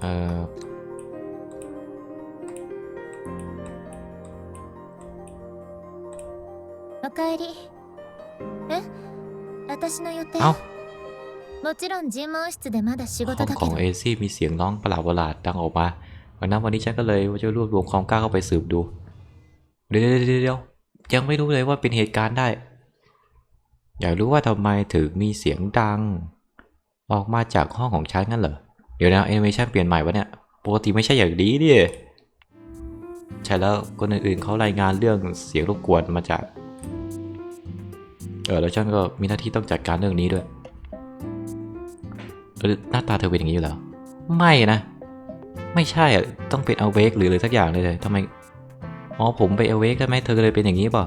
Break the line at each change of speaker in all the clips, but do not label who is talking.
เออ
おかえりえ私の予定
เอ้า
もちろん尋問室でまだ仕
ห้
事
อง
だ
ข
け
อง
ど
เอซี่มีเสียงน้องประหลาดประหลาดดังออกมาวันนั้นวันนี้ฉันก็เลยว่าจะรวบรวมความกล้าเข้าไปสืบดู เดี๋ยวเดี๋ยวเดี๋ยวเดี๋ยวยังไม่รู้เลยว่าเป็นเหตุการณ์ได้ อยากรู้ว่าทำไมถึงมีเสียงดัง ออกมาจากห้องของฉันงั้นเหรอ เดี๋ยวนะแอนิเมชันเปลี่ยนใหม่วะเนี่ย ปกติไม่ใช่อย่างนี้ดิใช่แล้วคนอื่นๆเขารายงานเรื่องเสียงรบกวนมาจาก เออแล้วฉันก็มีหน้าที่ต้องจัดการเรื่องนี้ด้วยเออหน้าตาเธอเป็นอย่างนี้อยู่แล้ว ไม่นะ ไม่ใช่อะต้องเป็นเอาเวกหรืออะไรสักอย่างเลยเลยทำไมอ๋อผมไปเอาเวกได้ไหมเธอก็เลยเป็นอย่างนี้เปล่า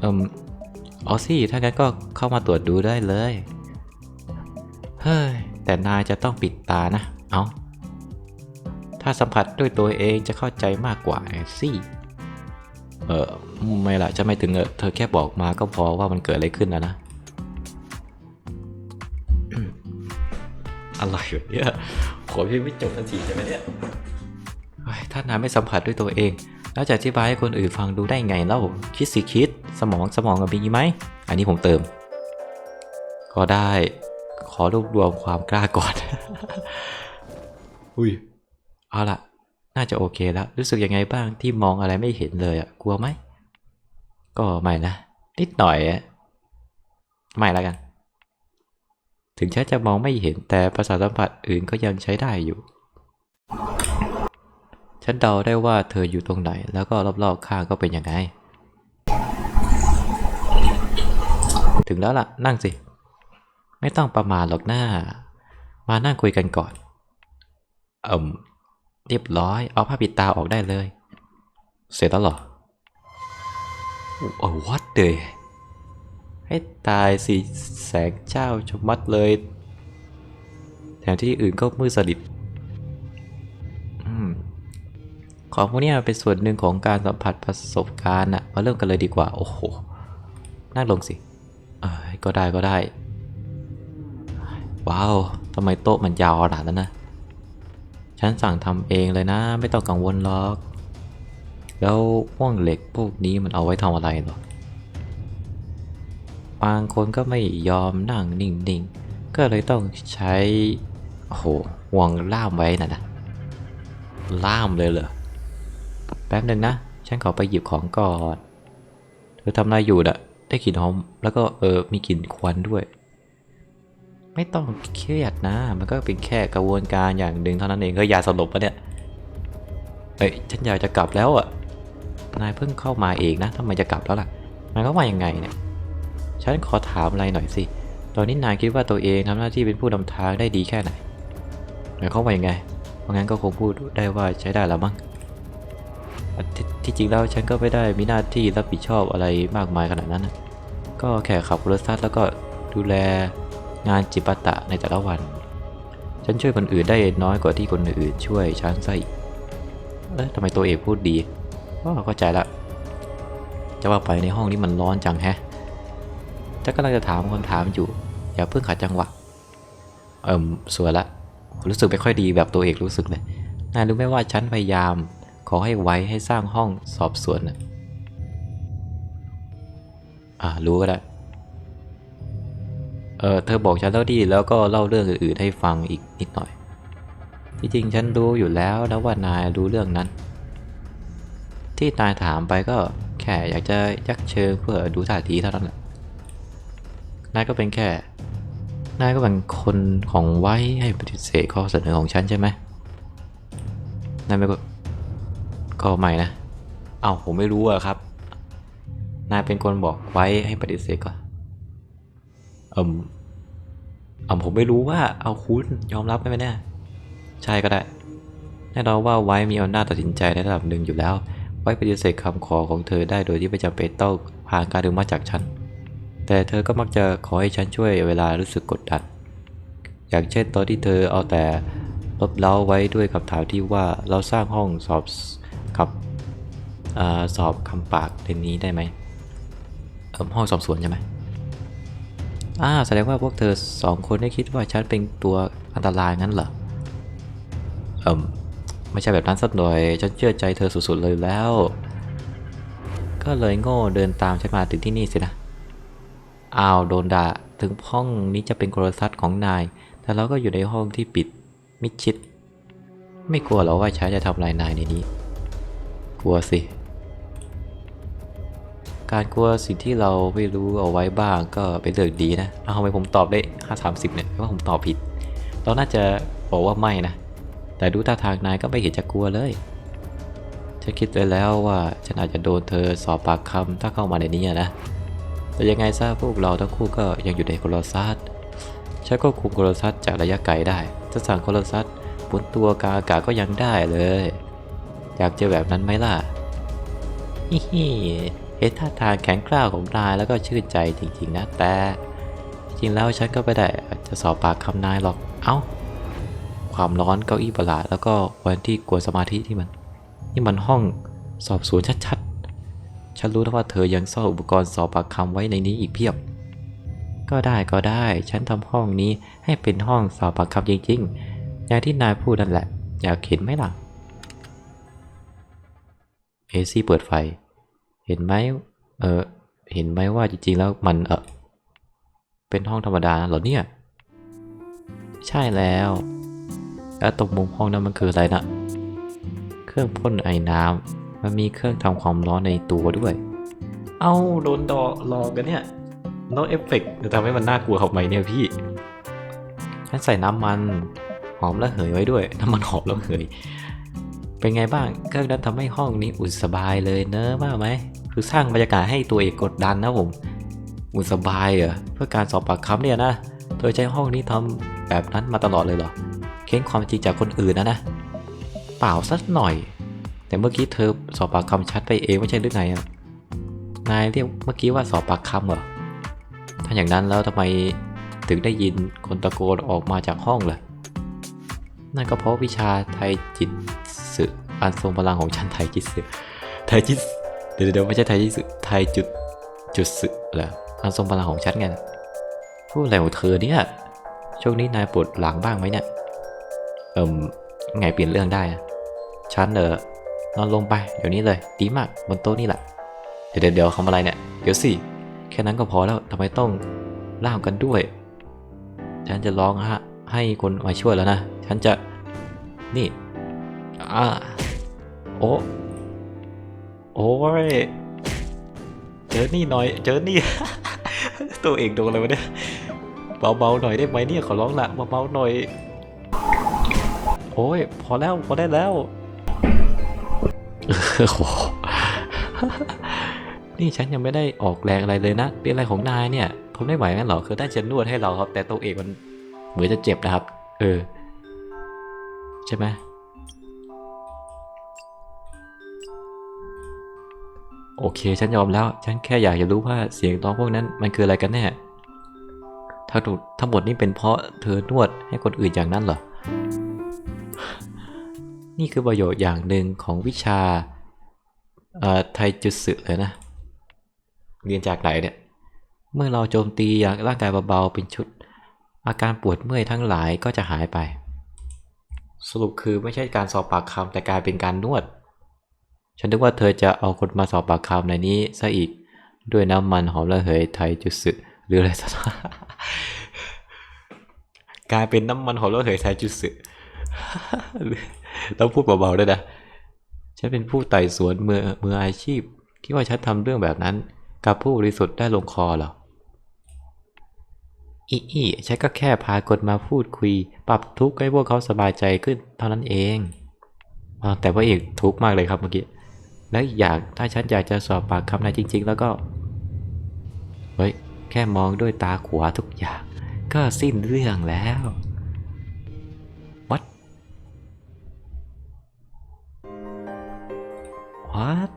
เอิมอ๋อสิถ้างั้นก็เข้ามาตรวจดูได้เลย เฮ้ย แต่นายจะต้องปิดตานะ เอาถ้าสัมผัสด้วยตัวเองจะเข้าใจมากกว่าสิเออไม่ละจะไม่ถึงเออเธอแค่บอกมาก็พอว่ามันเกิดอะไรขึ้นนะนะ อะไรวะเนี่ยขอพี่ไม่จบทันทีใช่ไหมเนี่ยเฮ้ยถ้านายไม่สัมผัสด้วยตัวเอง แล้วจะอธิบายให้คนอื่นฟังดูได้ไงเล่าคิดสิคิด สมองสมองกับมีไหม อันนี้ผมเติม ก็ได้ ขอรวบรวมความกล้าก่อน อุ้ย เอาละน่าจะโอเคแล้ว รู้สึกยังไงบ้างที่มองอะไรไม่เห็นเลยอะกลัวไหม ก็ไม่นะ นิดหน่อยอะไม่แล้วกัน ถึงฉันจะมองไม่เห็นแต่ประสาทสัมผัสอื่นก็ยังใช้ได้อยู่ ฉันเดาได้ว่าเธออยู่ตรงไหน แล้วก็รอบๆข้างก็เป็นยังไง ถึงแล้วล่ะ นั่งสิ ไม่ต้องประมาทหรอกหน้า มานั่งคุยกันก่อน เอิมเรียบร้อย เอาผ้าปิดตาออกได้เลย เสร็จแล้วเหรอโอ้ what the ให้ตายสิแสงเจ้าชมัดเลย แถมที่อื่นก็มืดสนิทของพวกเนี้ยเป็นส่วนหนึ่งของการสัมผัสประสบการณ์อะมาเริ่มกันเลยดีกว่า โอ้โห นั่งลงสิก็ได้ก็ได้ ว้าวทำไมโต๊ะมันยาวขนาดนั้นนะ ฉันสั่งทำเองเลยนะ ไม่ต้องกังวลหรอก แล้วพ่วงเหล็กพวกนี้มันเอาไว้ทำอะไรหรอบางคนก็ไม่ยอมนั่งนิ่งๆ ก็เลยต้องใช้โอ้โหห่วงล่ามไว้นะนะ ล่ามเลยเหรอ แป๊บนึงนะ ฉันขอไปหยิบของก่อน เธอทำอะไรอยู่น่ะ ได้กลิ่นหอม แล้วก็เออ มีกลิ่นควันด้วย ไม่ต้องเครียดนะ มันก็เป็นแค่กระบวนการอย่างหนึ่งเท่านั้นเองก็ยาสลบปะเนี่ยเอ้ย ฉันอยากจะกลับแล้วอะ นายเพิ่งเข้ามาเองนะทำไมจะกลับแล้วล่ะ นายก็มายังไงเนี่ย ฉันขอถามอะไรหน่อยสิ ตอนนี้นายคิดว่าตัวเองทำหน้าที่เป็นผู้นำทางได้ดีแค่ไหนหมายความว่ายังไง เพราะงั้นก็คงพูดได้ว่าใช้ได้แล้วมั้งทที่จริงแล้วฉันก็ไม่ได้มีหน้าที่รับผิดชอบอะไรมากมายขนาดนั้นนะก็แค่ขับรถซัดแล้วก็ดูแล งานจิปตะในแต่ละวัน ฉันช่วยคนอื่นได้น้อยกว่าที่คนอื่นช่วยฉันซะอีกเอ๊ะทำไมตัวเอกพูดดีก็เข้าใจละจะว่าไปในห้องนี้มันร้อนจังแฮะฉันกำลังจะถามคำถามอยู่ อย่าเพิ่งขัดจังหวะ เอิมสวยละ รู้สึกไม่ค่อยดีแบบตัวเอกรู้สึกเลยนายรู้ไหมว่าฉันพยายาม ขอให้ไว้ให้สร้างห้องสอบสวนน่ะอ่ารู้ก็ได้ เออเธอบอกฉันแล้วดีแล้วก็เล่าเรื่องอื่นๆให้ฟังอีกนิดหน่อย ที่จริงฉันรู้อยู่แล้วนะว่านายรู้เรื่องนั้น ที่นายถามไปก็แค่อยากจะยักเชิงเพื่อดูท่าทีเท่านั้นแหละนายก็เป็นแค่ นายก็เป็นคนของไว้ให้ปฏิเสธข้อเสนอของฉันใช่ไหมนายไม่ก็ก็ไม่นะ เอ้าผมไม่รู้อะครับ นายเป็นคนบอกไว้ให้ปฏิเสธก่อน เอืมอ่าผมไม่รู้ว่าเอาคุณยอมรับไหมเนี่ยใช่ก็ได้แน่นอนว่าไว้มีอำนาจตัดสินใจในระดับหนึ่งอยู่แล้ว ไว้ปฏิเสธคำขอของเธอได้โดยที่ไม่จำเป็นต้องผ่านการดึงมาจากฉัน แต่เธอก็มักจะขอให้ฉันช่วยเวลารู้สึกกดดัน อย่างเช่นตอนที่เธอเอาแต่ลบเล้าไว้ด้วยคำถามที่ว่าเราสร้างห้องสอบกับอสอบคำปากในนี้ได้ไหมห้องสอบสวนใช่ไหม อ้าวแสดงว่าพวกเธอสองคนได้คิดว่าฉันเป็นตัวอันตรายงั้นเหรอเอ่มไม่ใช่แบบนั้นสักหน่อย ฉันเชื่อใจเธอสุดๆเลยแล้ว ก็เลยโง่เดินตามฉันมาถึงที่นี่สินะ อ้าวโดนด่าถึงห้องนี้จะเป็นโทรทัศน์ของนาย แต่เราก็อยู่ในห้องที่ปิดมิดชิด ไม่กลัวเหรอว่าฉันจะทำลายนายในนี้ กลัวสิ การกลัวสิ่งที่เราไม่รู้เอาไว้บ้างก็เป็นเรื่องดีนะเอาทำไมผมตอบได้ 5 3 0 เนี่ยว่าผมตอบผิด เราน่าจะบอกว่าไม่นะ แต่ดูท่าทางนายก็ไม่เห็นจะกลัวเลยฉันคิดไว้แล้วว่าฉันอาจจะโดนเธอสอบปากคำถ้าเข้ามาในนี้นะ แต่ยังไงซะพวกเราทั้งคู่ก็ยังอยู่ในโคโลซัสฉันก็คุมโคโลซัสจากระยะไกลได้จะสั่งโคโลซัสบนตัวกลางอากาศก็ยังได้เลย อยากเจอแบบนั้นไหมล่ะฮิฮิ เห็นท่าทางแข็งกร้าวของนายแล้วก็ชื่นใจจริงๆนะแต่ จริงๆแล้วฉันก็ไม่ได้จะสอบปากคำนายหรอก เอ้า ความร้อนเก้าอี้ประหลาดแล้วก็วันที่กวนสมาธิที่มัน นี่มันห้องสอบสวนชัดๆ ฉันรู้นะว่าเธอยังซ่อนอุปกรณ์สอบปากคำไว้ในนี้อีกเพียบ ก็ได้ก็ได้ ฉันทำห้องนี้ให้เป็นห้องสอบปากคำจริงๆ อย่างที่นายพูดนั่นแหละ อยากเห็นไหมล่ะ เอซี่เปิดไฟ ห็นไหมเออเห็นไหมว่าจริงๆแล้วมันเออเป็นห้องธรรมดาเหรอเนี่ย ใช่แล้ว แล้วตรงมุมห้องนั้นมันคืออะไรนะเครื่องพ่นไอ้น้ำมันมีเครื่องทำความร้อนในตัวด้วย เอ้าโดนดอหลอกกันเนี่ยโนเอฟเฟกจะทำให้มันน่ากลัวเข้าไปเนี่ยพี่ฉันใส่น้ำมันหอมระเหยไว้ด้วย น้ำมันหอมระเหย เป็นไงบ้าง เครื่องนั้นทำให้ห้องนี้อุ่นสบายเลยเนอะว่าไหม คือสร้างบรรยากาศให้ตัวเอกกดดันนะผมอุ่นสบายเหรอเพื่อการสอบปากคำเนี่ยนะเธอใช้ห้องนี้ทำแบบนั้นมาตลอดเลยเหรอ เค้นความจริงจากคนอื่นนะนะ เปล่าสักหน่อย แต่เมื่อกี้เธอสอบปากคำชัดไปเองไม่ใช่หรือไงนายเรียกเมื่อกี้ว่าสอบปากคำเหรอ ถ้าอย่างนั้นแล้วทำไมถึงได้ยินคนตะโกนออกมาจากห้องล่ะ นั่นก็เพราะวิชาไทยจิตสึอันทรงพลังของฉันไทยจิตสึไทยจิต เดี๋ยวเดี๋ยวไม่ใช่ไทยจิตสึไทยจุดจุดสึเหรออันทรงพลังของฉันไงพูดอะไรของเธอเนี่ยช่วงนี้นายปวดหลังบ้างไหมเนี่ย เอิมไงเปลี่ยนเรื่องได้ ฉันเออนอนลงไปเดี๋ยวนี้เลย ดีมากบนโต๊ะนี่แหละ เดี๋ยวเดี๋ยวเดี๋ยวทำอะไรเนี่ย เดี๋ยวสิ แค่นั้นก็พอแล้วทำไมต้องล่ามกันด้วย ฉันจะร้องฮะให้คนมาช่วยแล้วนะ ฉันจะ นี่อ่าโอ้ โอ้ย เจอนี่หน่อย เจอนี่ ตัวเองโดนอะไรวะเนี่ยเบาๆหน่อยได้ไหมเนี่ยขอร้องละเบาๆหน่อย โอ้ย พอแล้วพอได้แล้วโอ้โหนี่ฉันยังไม่ได้ออกแรงอะไรเลยนะ เป็นอะไรของนายเนี่ยทนไม่ไหวงั้นหรอ คือได้จะนวดให้เราครับ แต่ตัวเอกมันเหมือนจะเจ็บนะครับ เออ ใช่ไหม โอเค ฉันยอมแล้ว ฉันแค่อยากจะรู้ว่าเสียงร้องพวกนั้นมันคืออะไรกันแน่ทั้งหมดทั้งหมดนี่เป็นเพราะเธอนวดให้คนอื่นอย่างนั้นเหรอ นี่คือประโยชน์อย่างหนึ่งของวิชาไทจุสึเลยนะ เรียนจากไหนเนี่ย เมื่อเราโจมตีอย่างร่างกายเบาๆเป็นชุด อาการปวดเมื่อยทั้งหลายก็จะหายไป สรุปคือไม่ใช่การสอบปากคำแต่กลายเป็นการนวด ฉันนึกว่าเธอจะเอาคนมาสอบปากคำในนี้ซะอีก ด้วยน้ำมันหอมระเหยไทยจุสึหรืออะไรสักกลายเป็นน้ำมันหอมระเหยไทยจุสึแล้วพูดเบาๆด้วยนะ ฉันเป็นผู้ไต่สวนมือมืออาชีพ คิดว่าฉันทำเรื่องแบบนั้น กับผู้บริสุทธิ์ได้ลงคอเหรออีอีฉันก็แค่พาคนมาพูดคุย ปรับทุกข์ให้พวกเขาสบายใจขึ้นเท่านั้นเอง แต่ว่าเอกทุกข์มากเลยครับเมื่อกี้ และอีกอยากถ้าฉันอยากจะสอบปากคำนายจริง ๆ แล้วก็ เฮ้ย แค่มองด้วยตาขวาทุกอย่าง ก็สิ้นเรื่องแล้ววัดวัด